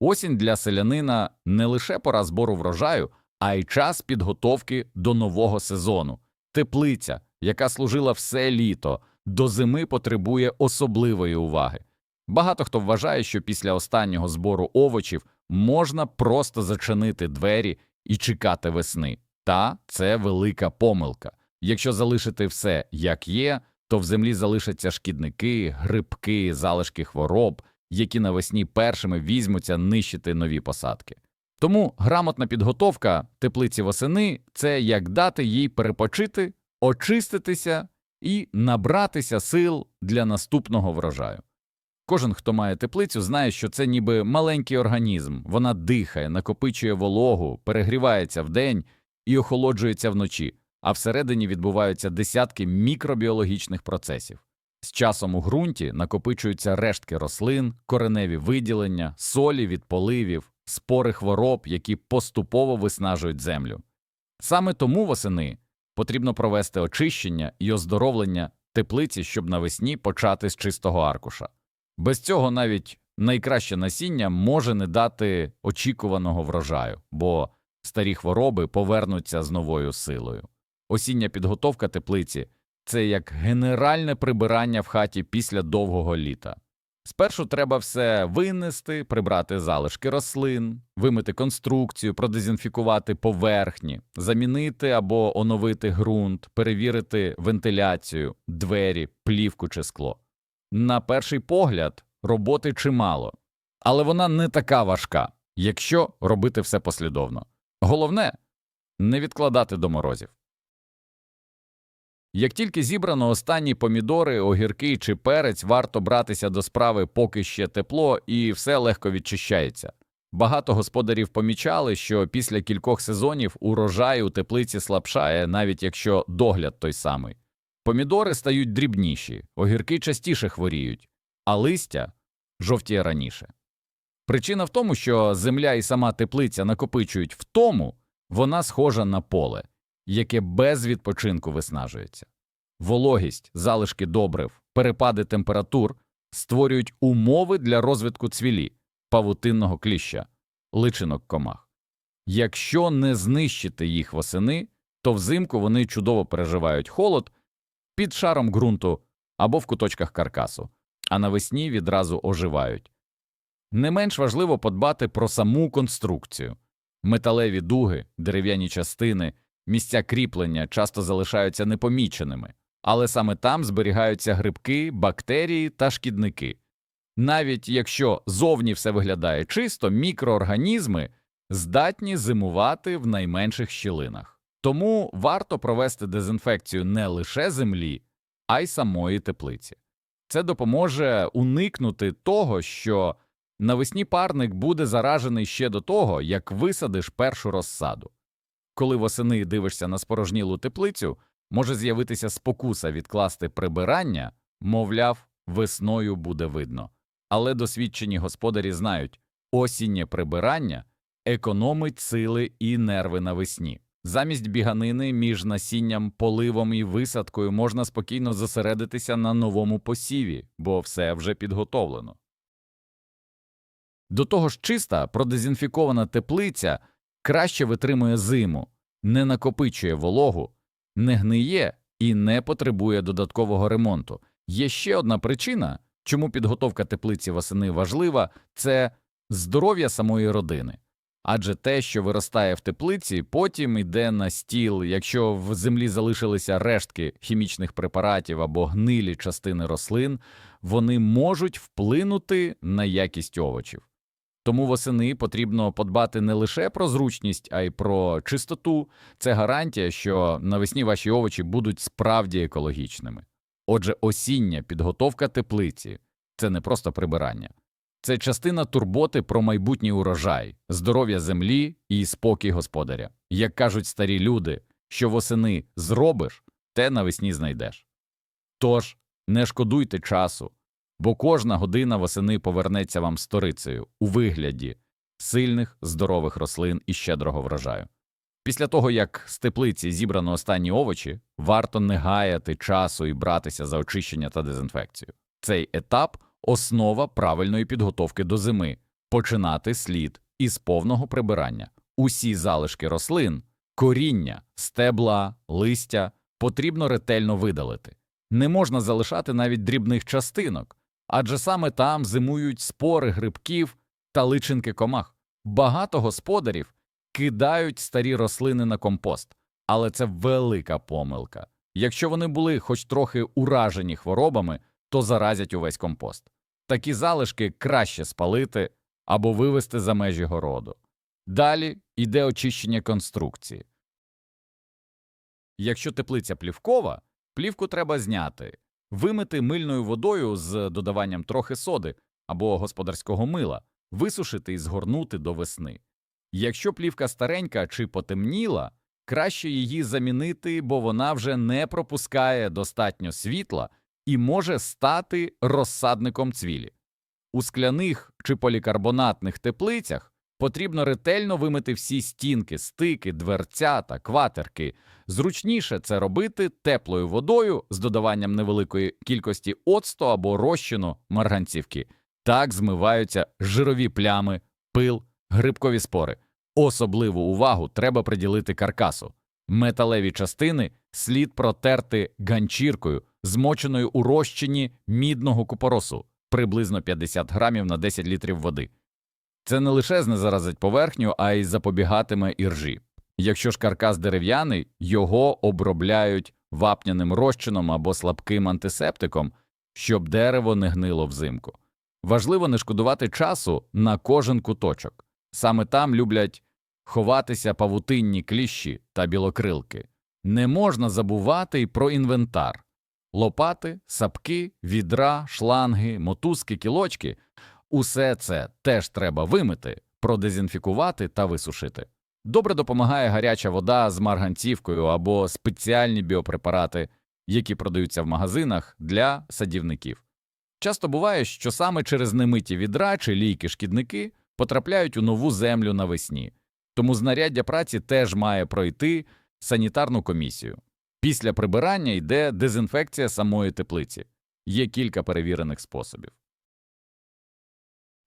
Осінь для селянина не лише пора збору врожаю, а й час підготовки до нового сезону. Теплиця, яка служила все літо, до зими потребує особливої уваги. Багато хто вважає, що після останнього збору овочів можна просто зачинити двері і чекати весни. Та це велика помилка. Якщо залишити все як є, то в землі залишаться шкідники, грибки, залишки хвороб, які навесні першими візьмуться нищити нові посадки. Тому грамотна підготовка теплиці восени це як дати їй перепочити, очиститися і набратися сил для наступного врожаю. Кожен, хто має теплицю, знає, що це ніби маленький організм, вона дихає, накопичує вологу, перегрівається вдень і охолоджується вночі, а всередині відбуваються десятки мікробіологічних процесів. З часом у ґрунті накопичуються рештки рослин, кореневі виділення, солі від поливів, спори хвороб, які поступово виснажують землю. Саме тому восени потрібно провести очищення і оздоровлення теплиці, щоб навесні почати з чистого аркуша. Без цього навіть найкраще насіння може не дати очікуваного врожаю, бо старі хвороби повернуться з новою силою. Осіння підготовка теплиці це як генеральне прибирання в хаті після довгого літа. Спершу треба все винести, прибрати залишки рослин, вимити конструкцію, продезінфікувати поверхні, замінити або оновити ґрунт, перевірити вентиляцію, двері, плівку чи скло. На перший погляд, роботи чимало, але вона не така важка, якщо робити все послідовно. Головне не відкладати до морозів. Як тільки зібрано останні помідори, огірки чи перець, варто братися до справи, поки ще тепло і все легко відчищається. Багато господарів помічали, що після кількох сезонів урожай у теплиці слабшає, навіть якщо догляд той самий. Помідори стають дрібніші, огірки частіше хворіють, а листя жовтіє раніше. Причина в тому, що земля і сама теплиця накопичують в тому, вона схожа на поле, яке без відпочинку виснажується. Вологість, залишки добрив, перепади температур створюють умови для розвитку цвілі, павутинного кліща, личинок комах. Якщо не знищити їх восени, то взимку вони чудово переживають холод під шаром ґрунту або в куточках каркасу, а навесні відразу оживають. Не менш важливо подбати про саму конструкцію. Металеві дуги, дерев'яні частини, місця кріплення часто залишаються непоміченими, але саме там зберігаються грибки, бактерії та шкідники. Навіть якщо зовні все виглядає чисто, мікроорганізми здатні зимувати в найменших щілинах. Тому варто провести дезінфекцію не лише землі, а й самої теплиці. Це допоможе уникнути того, що навесні парник буде заражений ще до того, як висадиш першу розсаду. Коли восени дивишся на спорожнілу теплицю, може з'явитися спокуса відкласти прибирання, мовляв, весною буде видно. Але досвідчені господарі знають, осіннє прибирання економить сили і нерви навесні. Замість біганини між насінням, поливом і висадкою можна спокійно зосередитися на новому посіві, бо все вже підготовлено. До того ж, чиста, продезінфікована теплиця краще витримує зиму, не накопичує вологу, не гниє і не потребує додаткового ремонту. Є ще одна причина, чому підготовка теплиці восени важлива це здоров'я самої родини. Адже те, що виростає в теплиці, потім йде на стіл, якщо в землі залишилися рештки хімічних препаратів або гнилі частини рослин, вони можуть вплинути на якість овочів. Тому восени потрібно подбати не лише про зручність, а й про чистоту. Це гарантія, що навесні ваші овочі будуть справді екологічними. Отже, осіння підготовка теплиці це не просто прибирання, це частина турботи про майбутній урожай, здоров'я землі і спокій господаря. Як кажуть старі люди, що восени зробиш, те навесні знайдеш. Тож не шкодуйте часу, бо кожна година восени повернеться вам сторицею у вигляді сильних, здорових рослин і щедрого врожаю. Після того, як з теплиці зібрано останні овочі, варто не гаяти часу і братися за очищення та дезінфекцію. Цей етап основа правильної підготовки до зими, Починати слід із повного прибирання. Усі залишки рослин, коріння, стебла, листя потрібно ретельно видалити. Не можна залишати навіть дрібних частинок, адже саме там зимують спори грибків та личинки комах. Багато господарів кидають старі рослини на компост, але це велика помилка. Якщо вони були хоч трохи уражені хворобами, то заразять увесь компост. Такі залишки краще спалити або вивести за межі городу. Далі йде очищення конструкції. Якщо теплиця плівкова, плівку треба зняти, вимити мильною водою з додаванням трохи соди або господарського мила, висушити і згорнути до весни. Якщо плівка старенька чи потемніла, краще її замінити, бо вона вже не пропускає достатньо світла і може стати розсадником цвілі. У скляних чи полікарбонатних теплицях потрібно ретельно вимити всі стінки, стики, дверця та кватерки. Зручніше це робити теплою водою з додаванням невеликої кількості оцту або розчину марганцівки. Так змиваються жирові плями, пил, грибкові спори. Особливу увагу треба приділити каркасу. Металеві частини слід протерти ганчіркою, змоченою у розчині мідного купоросу, приблизно 50 грамів на 10 літрів води. Це не лише знезаразить поверхню, а й запобігатиме іржі. Якщо ж каркас дерев'яний, його обробляють вапняним розчином або слабким антисептиком, щоб дерево не гнило взимку. Важливо не шкодувати часу на кожен куточок. Саме там люблять ховатися павутинні кліщі та білокрилки. Не можна забувати й про інвентар лопати, сапки, відра, шланги, мотузки, кілочки усе це теж треба вимити, продезінфікувати та висушити. Добре допомагає гаряча вода з марганцівкою або спеціальні біопрепарати, які продаються в магазинах для садівників. Часто буває, що саме через немиті відра чи лійки-шкідники потрапляють у нову землю навесні, тому знаряддя праці теж має пройти санітарну комісію. Після прибирання йде дезінфекція самої теплиці. Є кілька перевірених способів.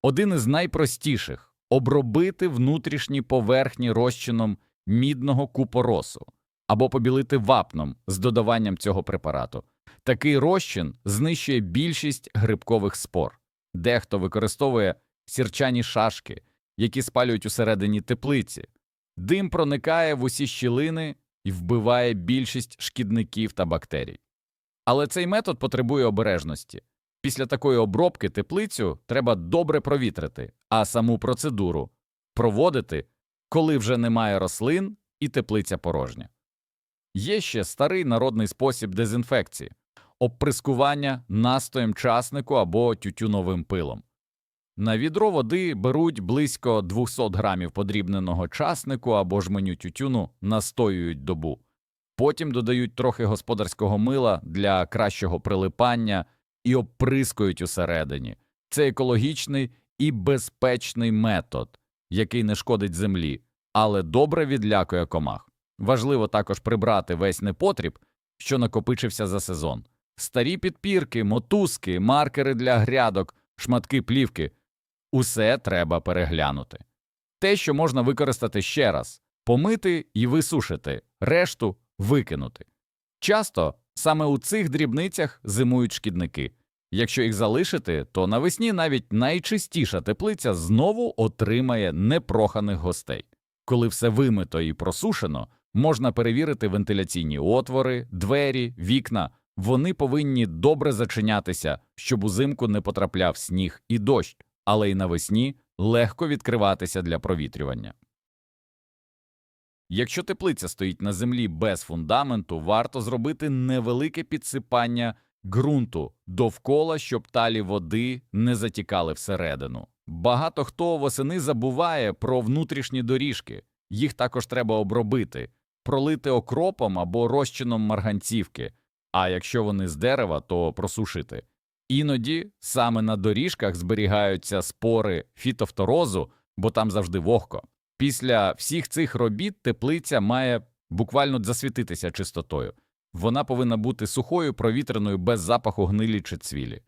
Один із найпростіших обробити внутрішні поверхні розчином мідного купоросу або побілити вапном з додаванням цього препарату. Такий розчин знищує більшість грибкових спор. Дехто використовує сірчані шашки, які спалюють усередині теплиці. Дим проникає в усі щілини і вбиває більшість шкідників та бактерій. Але цей метод потребує обережності. Після такої обробки теплицю треба добре провітрити, а саму процедуру проводити, коли вже немає рослин і теплиця порожня. Є ще старий народний спосіб дезінфекції обприскування настоєм часнику або тютюновим пилом. На відро води беруть близько 200 грамів подрібненого часнику або жменю тютюну, настоюють добу. Потім додають трохи господарського мила для кращого прилипання і обприскують усередині. Це екологічний і безпечний метод, який не шкодить землі, але добре відлякує комах. Важливо також прибрати весь непотріб, що накопичився за сезон. Старі підпірки, мотузки, маркери для грядок, шматки плівки усе треба переглянути. Те, що можна використати ще раз, помити і висушити, решту викинути. Часто саме у цих дрібницях зимують шкідники. Якщо їх залишити, то навесні навіть найчистіша теплиця знову отримає непроханих гостей. Коли все вимито і просушено, можна перевірити вентиляційні отвори, двері, вікна. Вони повинні добре зачинятися, щоб узимку не потрапляв сніг і дощ, але й навесні легко відкриватися для провітрювання. Якщо теплиця стоїть на землі без фундаменту, варто зробити невелике підсипання ґрунту довкола, щоб талі води не затікали всередину. Багато хто восени забуває про внутрішні доріжки, їх також треба обробити, пролити окропом або розчином марганцівки, а якщо вони з дерева, то просушити. Іноді саме на доріжках зберігаються спори фітофторозу, бо там завжди вогко. Після всіх цих робіт теплиця має буквально засвітитися чистотою. Вона повинна бути сухою, провітреною, без запаху гнилі чи цвілі.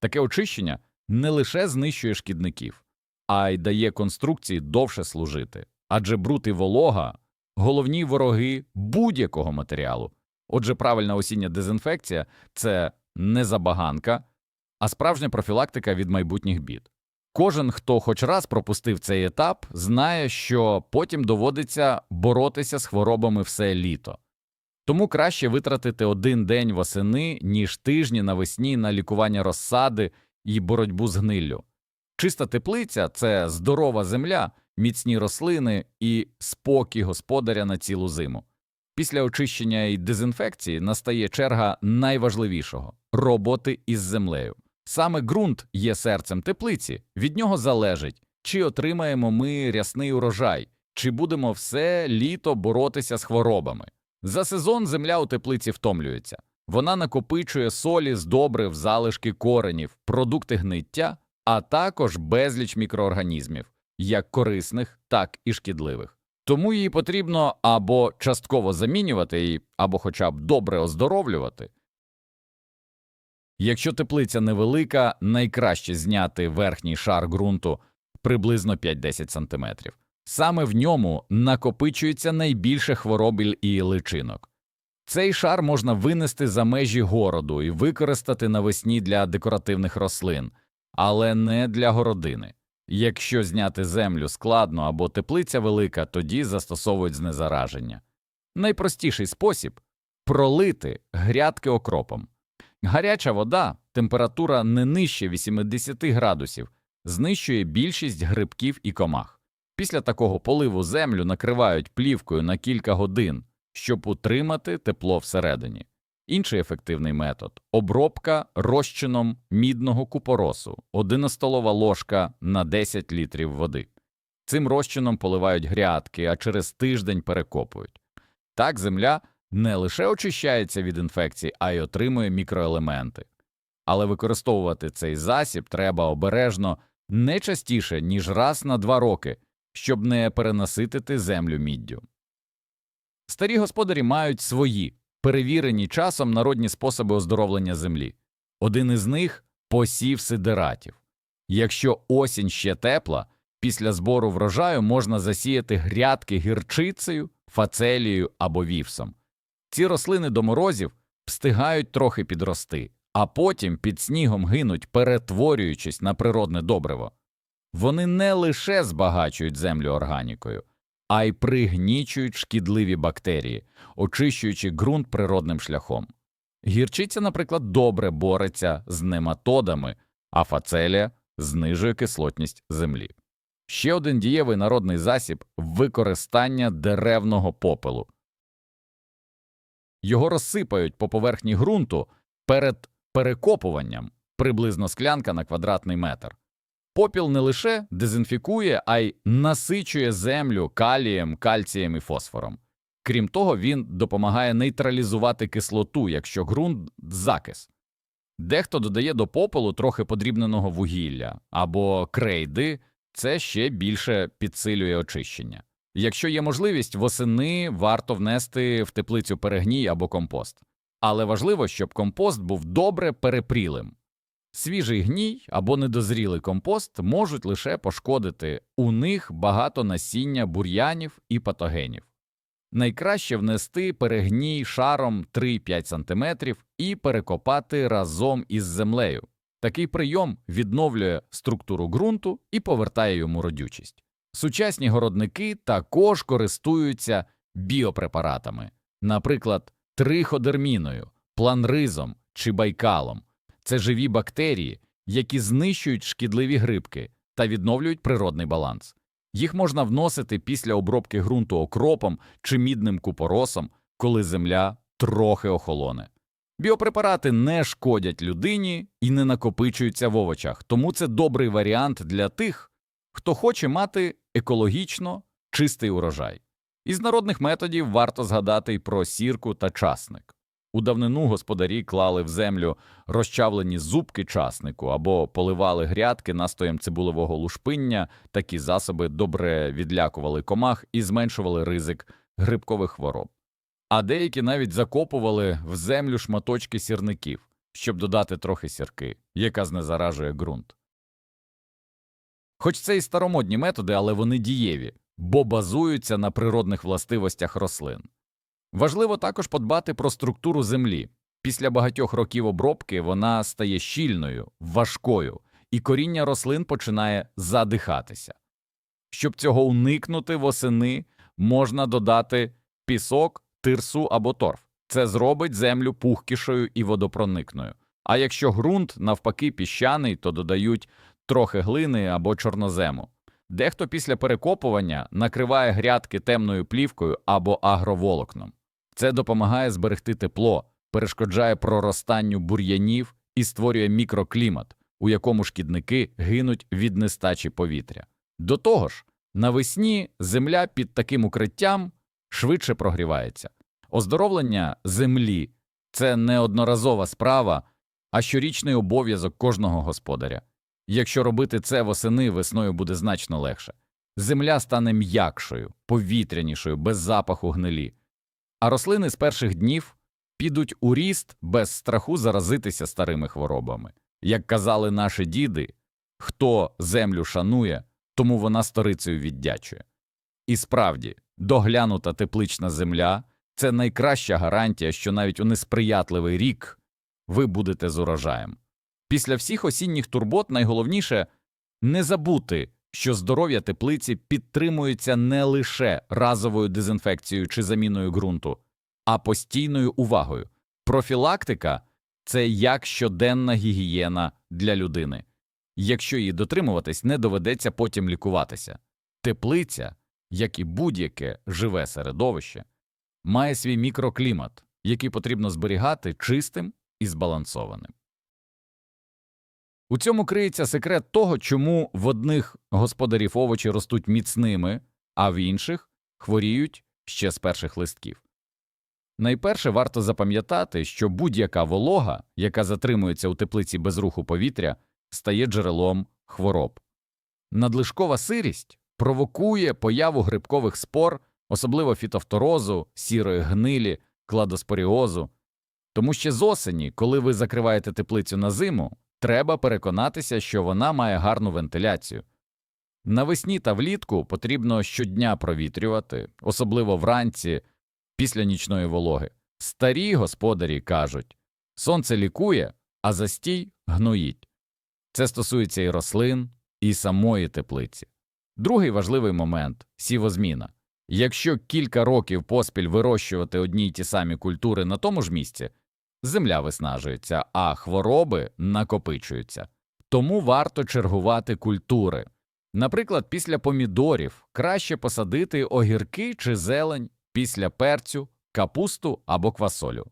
Таке очищення не лише знищує шкідників, а й дає конструкції довше служити. Адже бруд і волога головні вороги будь-якого матеріалу. Отже, правильна осіння дезінфекція це не забаганка, а справжня профілактика від майбутніх бід. Кожен, хто хоч раз пропустив цей етап, знає, що потім доводиться боротися з хворобами все літо. Тому краще витратити один день восени, ніж тижні навесні на лікування розсади і боротьбу з гниллю. Чиста теплиця це здорова земля, міцні рослини і спокій господаря на цілу зиму. Після очищення і дезінфекції настає черга найважливішого роботи із землею. Саме ґрунт є серцем теплиці, від нього залежить, чи отримаємо ми рясний урожай, чи будемо все літо боротися з хворобами. За сезон земля у теплиці втомлюється. Вона накопичує солі з добрив, залишки коренів, продукти гниття, а також безліч мікроорганізмів, як корисних, так і шкідливих. Тому її потрібно або частково замінювати, або хоча б добре оздоровлювати. Якщо теплиця невелика, найкраще зняти верхній шар ґрунту приблизно 5-10 см. Саме в ньому накопичується найбільше хворобіль і личинок. Цей шар можна винести за межі городу і використати навесні для декоративних рослин, але не для городини. Якщо зняти землю складно або теплиця велика, тоді застосовують знезараження. Найпростіший спосіб пролити грядки окропом. Гаряча вода, температура не нижче 80 градусів, знищує більшість грибків і комах. Після такого поливу землю накривають плівкою на кілька годин, щоб утримати тепло всередині. Інший ефективний метод обробка розчином мідного купоросу, 1 столова ложка на 10 літрів води. Цим розчином поливають грядки, а через тиждень перекопують. Так земля не лише очищається від інфекцій, а й отримує мікроелементи. Але використовувати цей засіб треба обережно не частіше, ніж раз на два роки, щоб не перенаситити землю міддю. Старі господарі мають свої, перевірені часом народні способи оздоровлення землі. Один із них посів сидератів. Якщо осінь ще тепла, після збору врожаю можна засіяти грядки гірчицею, фацелією або вівсом. Ці рослини до морозів встигають трохи підрости, а потім під снігом гинуть, перетворюючись на природне добриво. Вони не лише збагачують землю органікою, а й пригнічують шкідливі бактерії, очищуючи ґрунт природним шляхом. Гірчиця, наприклад, добре бореться з нематодами, а фацелія знижує кислотність землі. Ще один дієвий народний засіб використання деревного попелу. Його розсипають по поверхні ґрунту перед перекопуванням приблизно склянка на квадратний метр. Попіл не лише дезінфікує, а й насичує землю калієм, кальцієм і фосфором. Крім того, він допомагає нейтралізувати кислоту, якщо ґрунт закис. Дехто додає до попелу трохи подрібненого вугілля або крейди, це ще більше підсилює очищення. Якщо є можливість, восени варто внести в теплицю перегній або компост. Але важливо, щоб компост був добре перепрілим. Свіжий гній або недозрілий компост можуть лише пошкодити, у них багато насіння бур'янів і патогенів. Найкраще внести перегній шаром 3-5 см і перекопати разом із землею. Такий прийом відновлює структуру ґрунту і повертає йому родючість. Сучасні городники також користуються біопрепаратами, наприклад, триходерміною, планризом чи байкалом. Це живі бактерії, які знищують шкідливі грибки та відновлюють природний баланс. Їх можна вносити після обробки ґрунту окропом чи мідним купоросом, коли земля трохи охолоне. Біопрепарати не шкодять людині і не накопичуються в овочах, тому це добрий варіант для тих, хто хоче мати екологічно чистий урожай. Із народних методів варто згадати й про сірку та часник. У давнину господарі клали в землю розчавлені зубки часнику або поливали грядки настоєм цибулевого лушпиння, такі засоби добре відлякували комах і зменшували ризик грибкових хвороб. А деякі навіть закопували в землю шматочки сірників, щоб додати трохи сірки, яка знезаражує ґрунт. Хоч це і старомодні методи, але вони дієві, бо базуються на природних властивостях рослин. Важливо також подбати про структуру землі. Після багатьох років обробки вона стає щільною, важкою, і коріння рослин починає задихатися. Щоб цього уникнути восени, можна додати пісок, тирсу або торф. Це зробить землю пухкішою і водопроникною. А якщо ґрунт навпаки піщаний, то додають трохи глини або чорнозему. Дехто після перекопування накриває грядки темною плівкою або агроволокном. Це допомагає зберегти тепло, перешкоджає проростанню бур'янів і створює мікроклімат, у якому шкідники гинуть від нестачі повітря. До того ж, навесні земля під таким укриттям швидше прогрівається. Оздоровлення землі це не одноразова справа, а щорічний обов'язок кожного господаря. Якщо робити це восени, весною буде значно легше. Земля стане м'якшою, повітрянішою, без запаху гнилі. А рослини з перших днів підуть у ріст без страху заразитися старими хворобами. Як казали наші діди, хто землю шанує, тому вона сторицею віддячує. І справді, доглянута теплична земля це найкраща гарантія, що навіть у несприятливий рік ви будете з урожаєм. Після всіх осінніх турбот найголовніше не забути, що здоров'я теплиці підтримується не лише разовою дезінфекцією чи заміною ґрунту, а постійною увагою. Профілактика це як щоденна гігієна для людини. Якщо її дотримуватись, не доведеться потім лікуватися. Теплиця, як і будь-яке живе середовище, має свій мікроклімат, який потрібно зберігати чистим і збалансованим. У цьому криється секрет того, чому в одних господарів овочі ростуть міцними, а в інших хворіють ще з перших листків. Найперше варто запам'ятати, що будь-яка волога, яка затримується у теплиці без руху повітря, стає джерелом хвороб. Надлишкова сирість провокує появу грибкових спор, особливо фітофторозу, сірої гнилі, кладоспоріозу. Тому ще з осені, коли ви закриваєте теплицю на зиму, треба переконатися, що вона має гарну вентиляцію. Навесні та влітку потрібно щодня провітрювати, особливо вранці, після нічної вологи. Старі господарі кажуть сонце лікує, а застій гноїть. Це стосується і рослин, і самої теплиці. Другий важливий момент сівозміна. Якщо кілька років поспіль вирощувати одні й ті самі культури на тому ж місці, земля виснажується, а хвороби накопичуються. Тому варто чергувати культури. Наприклад, після помідорів краще посадити огірки чи зелень, після перцю, капусту або квасолю.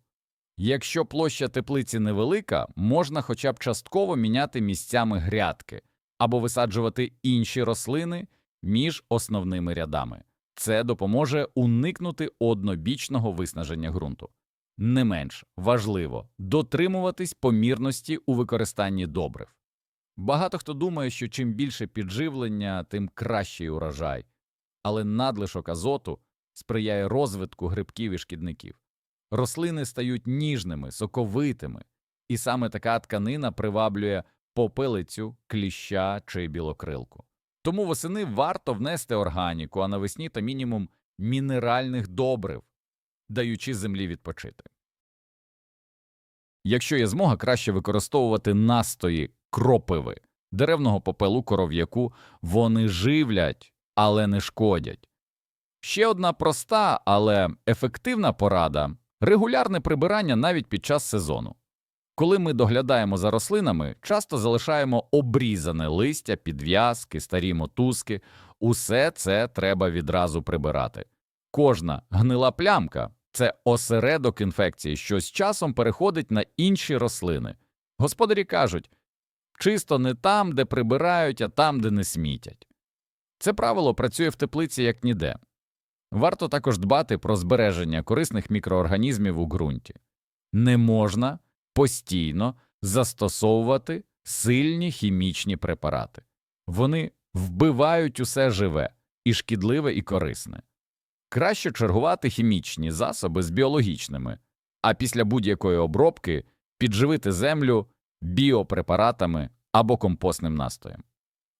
Якщо площа теплиці невелика, можна хоча б частково міняти місцями грядки або висаджувати інші рослини між основними рядами. Це допоможе уникнути однобічного виснаження ґрунту. Не менш важливо дотримуватись помірності у використанні добрив. Багато хто думає, що чим більше підживлення, тим кращий урожай, але надлишок азоту сприяє розвитку грибків і шкідників. Рослини стають ніжними, соковитими, і саме така тканина приваблює попелицю, кліща чи білокрилку. Тому восени варто внести органіку, а навесні та мінімум мінеральних добрив, даючи землі відпочити. Якщо є змога, краще використовувати настої кропиви, деревного попелу коров'яку, вони живлять, але не шкодять. Ще одна проста, але ефективна порада регулярне прибирання навіть під час сезону. Коли ми доглядаємо за рослинами, часто залишаємо обрізане листя, підв'язки, старі мотузки, усе це треба відразу прибирати. Кожна гнила плямка це осередок інфекції, що з часом переходить на інші рослини. Господарі кажуть чисто не там, де прибирають, а там, де не смітять. Це правило працює в теплиці як ніде. Варто також дбати про збереження корисних мікроорганізмів у ґрунті. Не можна постійно застосовувати сильні хімічні препарати. Вони вбивають усе живе, і шкідливе, і корисне. Краще чергувати хімічні засоби з біологічними, а після будь-якої обробки підживити землю біопрепаратами або компостним настоєм.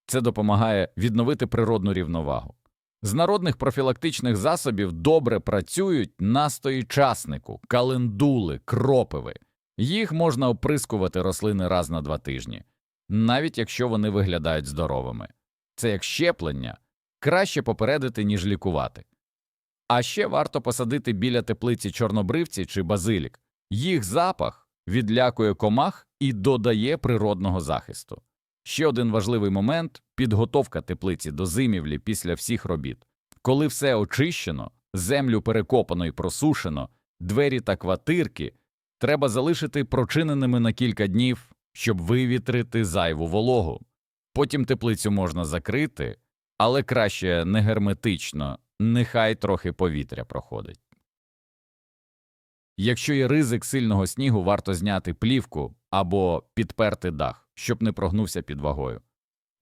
Це допомагає відновити природну рівновагу. З народних профілактичних засобів добре працюють настої часнику, календули, кропиви. Їх можна оприскувати рослини раз на два тижні, навіть якщо вони виглядають здоровими. Це як щеплення, краще попередити, ніж лікувати. А ще варто посадити біля теплиці чорнобривці чи базилік. Їх запах відлякує комах і додає природного захисту. Ще один важливий момент підготовка теплиці до зимівлі після всіх робіт. Коли все очищено, землю перекопано і просушено, двері та квартирки треба залишити прочиненими на кілька днів, щоб вивітрити зайву вологу. Потім теплицю можна закрити, але краще не герметично, нехай трохи повітря проходить. Якщо є ризик сильного снігу, варто зняти плівку або підперти дах, щоб не прогнувся під вагою.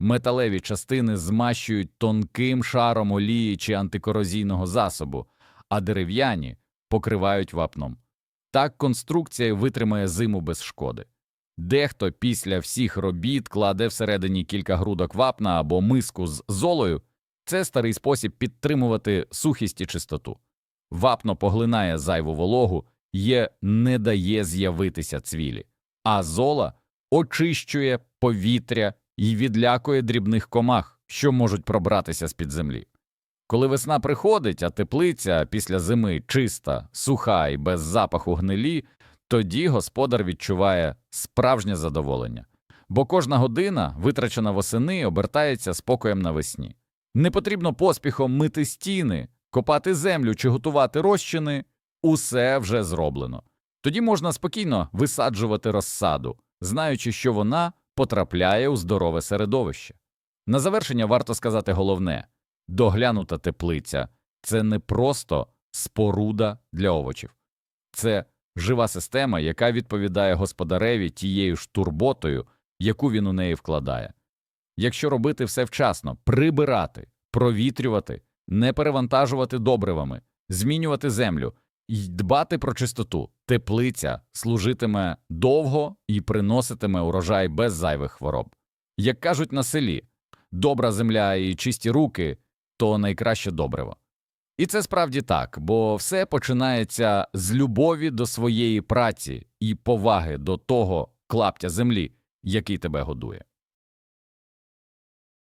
Металеві частини змащують тонким шаром олії чи антикорозійного засобу, а дерев'яні покривають вапном. Так конструкція витримає зиму без шкоди. Дехто після всіх робіт кладе всередині кілька грудок вапна або миску з золою. Це старий спосіб підтримувати сухість і чистоту. Вапно поглинає зайву вологу, є не дає з'явитися цвілі, а зола очищує повітря і відлякує дрібних комах, що можуть пробратися з-під землі. Коли весна приходить, а теплиця після зими чиста, суха і без запаху гнилі, тоді господар відчуває справжнє задоволення, бо кожна година, витрачена восени, обертається спокоєм навесні. Не потрібно поспіхом мити стіни, копати землю чи готувати розчини усе вже зроблено. Тоді можна спокійно висаджувати розсаду, знаючи, що вона потрапляє у здорове середовище. На завершення варто сказати головне доглянута теплиця це не просто споруда для овочів, це жива система, яка відповідає господареві тією ж турботою, яку він у неї вкладає. Якщо робити все вчасно, прибирати, провітрювати, не перевантажувати добривами, змінювати землю і дбати про чистоту, теплиця служитиме довго і приноситиме урожай без зайвих хвороб. Як кажуть на селі, добра земля і чисті руки то найкраще добриво. І це справді так, бо все починається з любові до своєї праці і поваги до того клаптя землі, який тебе годує.